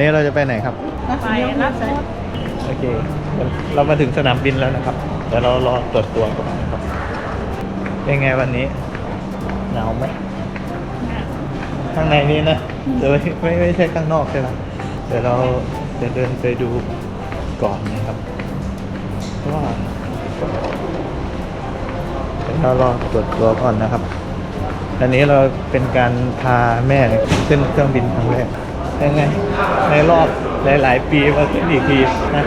นี้เราจะไปไหนครับ ไปรับรถโอเค เรามาถึงสนามบินแล้วนะครับ เดี๋ยวเรารอตรวจตัวก่อนนะครับ เป็นไงวันนี้ หนาวไหม ข้างในนี้นะเดี๋ยวไม่ไม่ไม่ใช่ข้างนอกใช่ไหมเดี๋ยวเราจะเดินไปดูก่อนนะครับเพราะว่าเดี๋ยวเรารอตรวจตัวก่อนนะครับ อันนี้เราเป็นการพาแม่ขึ้นเครื่องบินครั้งแรก ยังไง ในรอบหลาย ๆ ปีมาขึ้นอีกทีนะ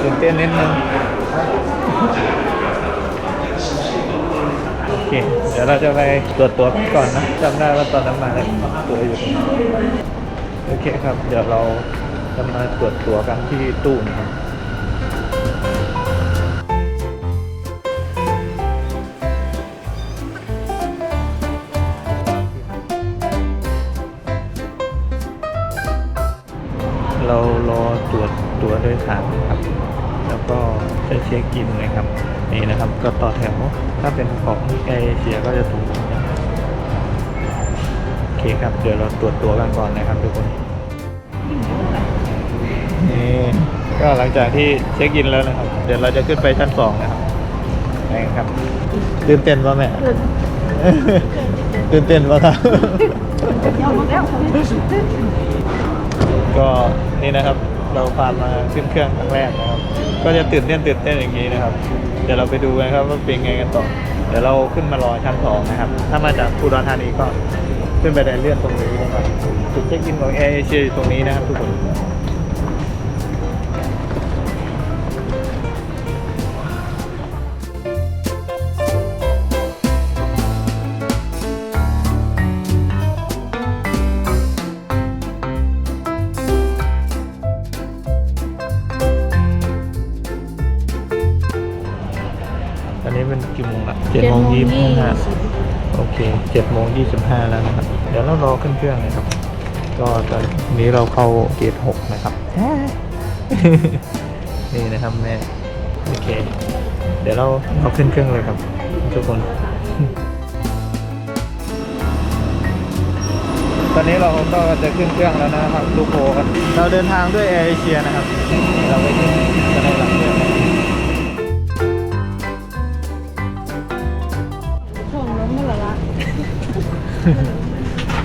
ตื่นเต้นนิดนึงโอเค เดี๋ยวเราจะไปตรวจตัวก่อนนะจำได้ว่าตอนนั้นมาเลยตัวอยู่ตรงนี้โอเคครับ เดี๋ยวเราจะมาตรวจตัวกันที่ตู้นะครับ ยสารนะครับ แล้วก็จะเช็คอินนะครับ นี่นะครับ ก็ต่อแถว ถ้าเป็นของแอร์เอเชียก็จะถูกนะครับโอเคครับ เดี๋ยวเราตรวจตัวกันก่อนนะครับทุกคนนี่ก็หลังจากที่เช็คอินแล้วนะครับ เดี๋ยวเราจะขึ้นไปชั้นสองนะครับไปกันครับตื่นเต้นป่ะแม่ตื่นเต้นป่ะครับยอมแล้วก็นี่นะครับ เราพานมาขึ้นเครื่องครั้งแรกนะครับ ก็จะตื่นเต้นตื่นเต้นอย่างนี้นะครับ เดี๋ยวเราไปดูกันครับว่าเป็นไงกันต่อ เดี๋ยวเราขึ้นมารอชั้นสองนะครับ ถ้ามาจากอุดรธานีก็ขึ้นไปได้เลื่อนตรงนี้นะครับจุดเช็คอินของแอร์เอเชียตรงนี้นะครับทุกคน 7โมง25 แล้วนะครับ เดี๋ยวเรารอขึ้นเครื่องนะครับ ก็ตอนนี้เราเข้าเกต6นะครับ นี่นะครับแม่ โอเค เดี๋ยวเราเอาขึ้นเครื่องเลยครับ ทุกคน ตอนนี้เราก็จะขึ้นเครื่องแล้วนะครับลูกโพคเราเดินทางด้วยแอร์เอเชียนะครับ เราไปขึ้นกันเลยครับ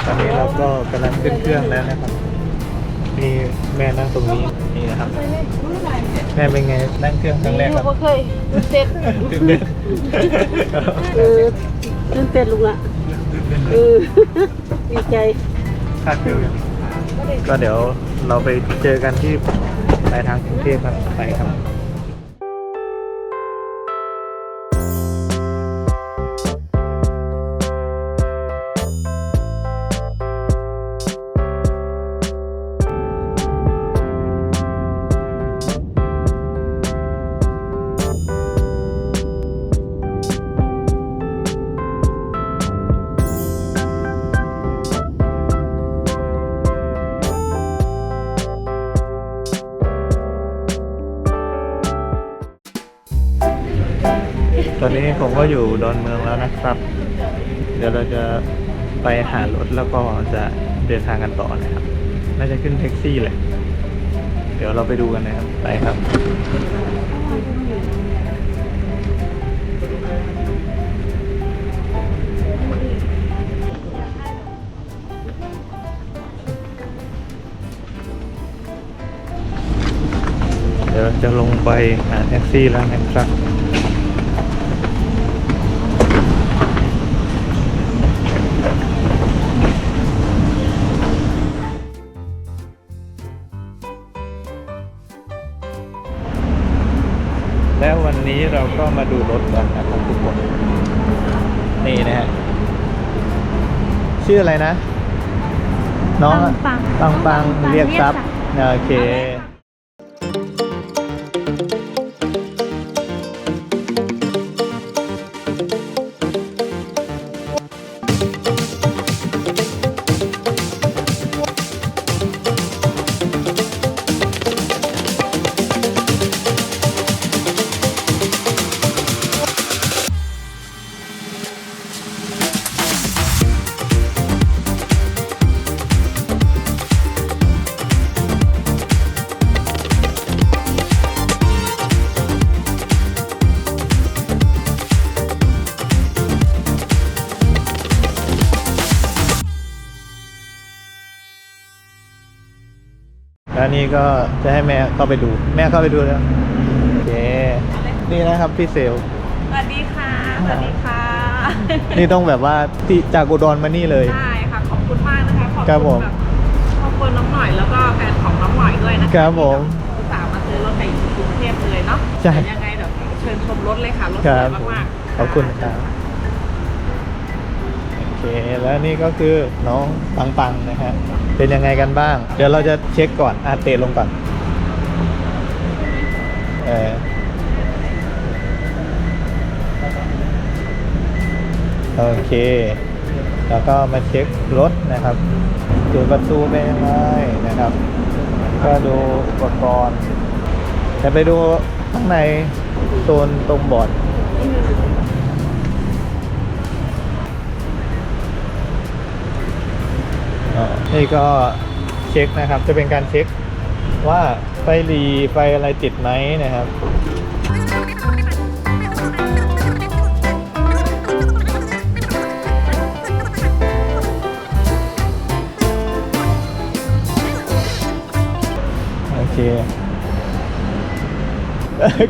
ตอนนี้เราก็กำลังขึ้นเครื่องแล้วนะครับมีแม่นั่งตรงนี้นี่นะครับ แม่เป็นไงนั่งเครื่องครั้งแรกครับก็เคยตื่นเต้นตื่นเต้นเออตื่นเต้นลูกละเออดีใจคาดเดียวยังก็เดี๋ยวเราไปเจอกันที่ปลายทางกรุงเทพครับไปครับ ผมก็อยู่ดอนเมืองแล้วนะครับ เดี๋ยวเราจะไปหารถแล้วก็จะเดินทางกันต่อนะครับ น่าจะขึ้นแท็กซี่เลยเดี๋ยวเราไปดูกันนะครับ ไปครับเดี๋ยวเราจะลงไปหาแท็กซี่แล้วนะครับ ก็มาดูรถกันนะครับทุกคนนี่นะฮะชื่ออะไรนะ น้องปังปังปังเรียกซับโอเค แล้วนี่ก็จะให้แม่เข้าไปดู แม่เข้าไปดูแล้วโอเคนี่นะครับพี่เซลสวัสดีค่ะ สวัสดีค่ะ นี่ต้องแบบว่าที่จากอุดรมานี่เลย ใช่ค่ะ ขอบคุณมากนะคะขอบครับผคุม ณแบบครอบครัวน้องหน่อยแล้วก็แฟนของน้องหน่อยด้วยนะคะครับผมที่แบบอุตส่าห์มาซื้อรถในกรุงเทพเลยเนาะใช่เดี๋ยวยังไงเดี๋ยวเชิญชมรถเลยค่ะ รถคสรัวยบมากๆขอบคุณครับโอเค แล้วนี่ก็คือน้องปังปังนะฮะ เป็นยังไงกันบ้าง เดี๋ยวเราจะเช็คก่อนอาเตะลงก่อน เออโอเค แล้วก็มาเช็ครถนะครับดูประตูเป็นยังไงนะครับ ก็ดูอุปกรณ์ จะไปดูข้างในโซนตรงบอร์ด นี่ก็เช็คนะครับ จะเป็นการเช็คว่าไฟหรีไฟอะไรติดไหมนะครับโอเค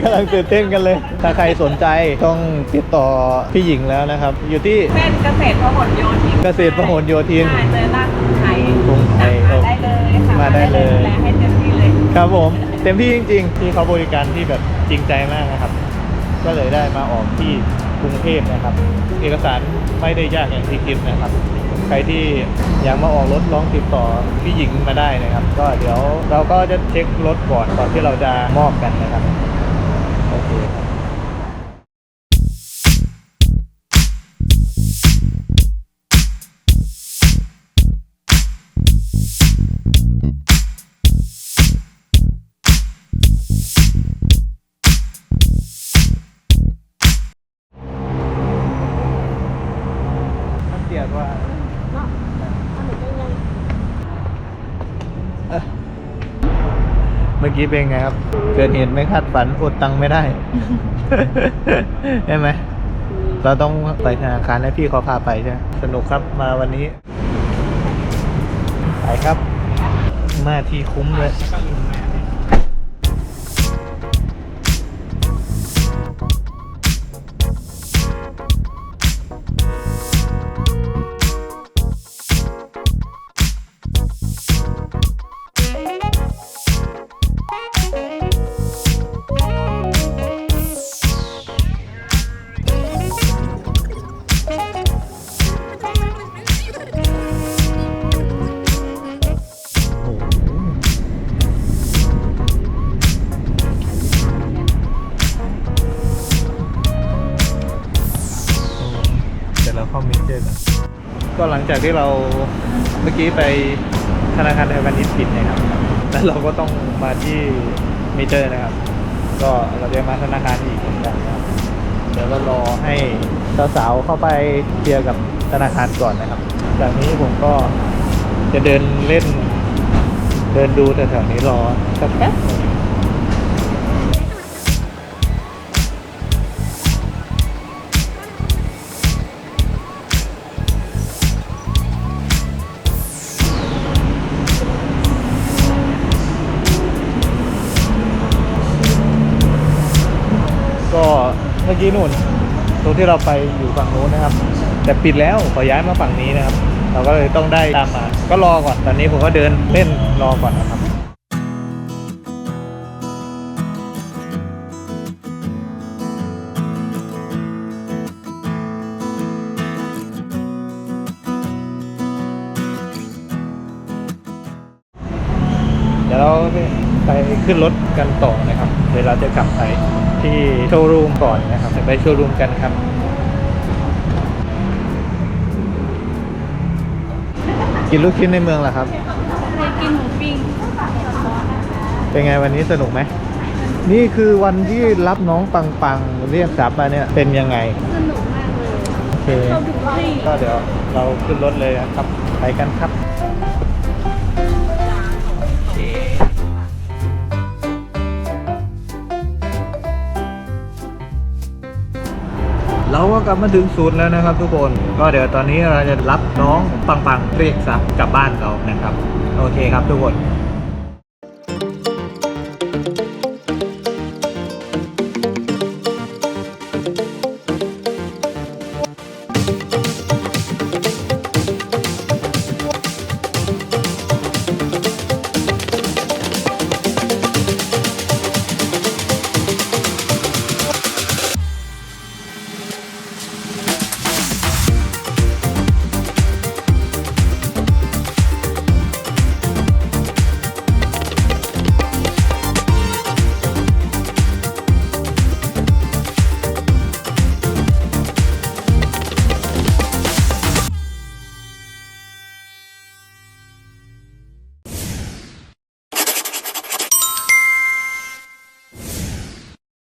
กำลังตื่นเต้นกันเลย ถ้าใครสนใจต้องติดต่อพี่หญิงแล้วนะครับ อยู่ที่เป็นเกษตรพหลโยธิน เกษตรพหลโยธิน ใช่เจอลาด มาได้เลยดูแลให้เต็มที่เลยครับผม เต็มที่จริงๆที่เขาบริการที่แบบจริงใจมากนะครับ ก็เลยได้มาออกที่กรุงเทพนะครับ เอกสารไม่ได้ยากอย่างที่คิดนะครับ ใครที่อยากมาออกรถลองติดต่อพี่หญิงมาได้นะครับ ก็เดี๋ยวเราก็จะเช็ครถก่อนก่อนที่เราจะมอบกันนะครับโอเคครับ มันเดียดว่าเนาะอันนี้ก็ยังเอ้อเมื่อกี้เป็นไงครับ เกิดเหตุไม่คาดฝันอดตังค์ไม่ได้ ใช่ไหม เราต้องไปธนาคารให้พี่เขาพาไปใช่ไหมสนุกครับมาวันนี้ ไปครับ มาที่คุ้มเลย จากที่เราเมื่อกี้ไปธนาคารไทยพาณิชย์ปิดนะครับ แล้วเราก็ต้องมาที่มิเจอร์นะครับ ก็เราจะมาธนาคารอีกเหมือนกันนะครับ เดี๋ยวเรารอให้สาวๆเข้าไปเคลียร์กับธนาคารก่อนนะครับ จากนี้ผมก็จะเดินเล่น เดินดูแถวๆนี้รอสักแป๊บหนึ่ง เมื่อกี้นู่น ตรงที่เราไปอยู่ฝั่งโน้นนะครับ แต่ปิดแล้วขอย้ายมาฝั่งนี้นะครับ เราก็เลยต้องได้ตามมา ก็รอก่อนตอนนี้ผมก็เดินเล่นรอก่อนนะครับเดี๋ยวเราไปขึ้นรถกันต่อนะครับเดี๋ยวเราจะกลับไป ที่โชว์รูมก่อนนะครับเดี๋ยวไปโชว์รูมกันครับกินลูกชิ้นในเมืองเหรอครับเคยกินหมูปิ้งเป็นไงวันนี้สนุกไหม นี่คือวันที่รับน้องปังปังเรียกซับมาเนี่ยเป็นยังไง สนุกมากเลยโอเคเราถึงที่ก็เดี๋ยวเราขึ้นรถเลยนะครับ ไปกันครับ ก็กลับมาถึงศูนย์แล้วนะครับทุกคน ก็เดี๋ยวตอนนี้เราจะรับน้องปังปังเรียกซับกลับบ้านเรานะครับ โอเคครับทุกคน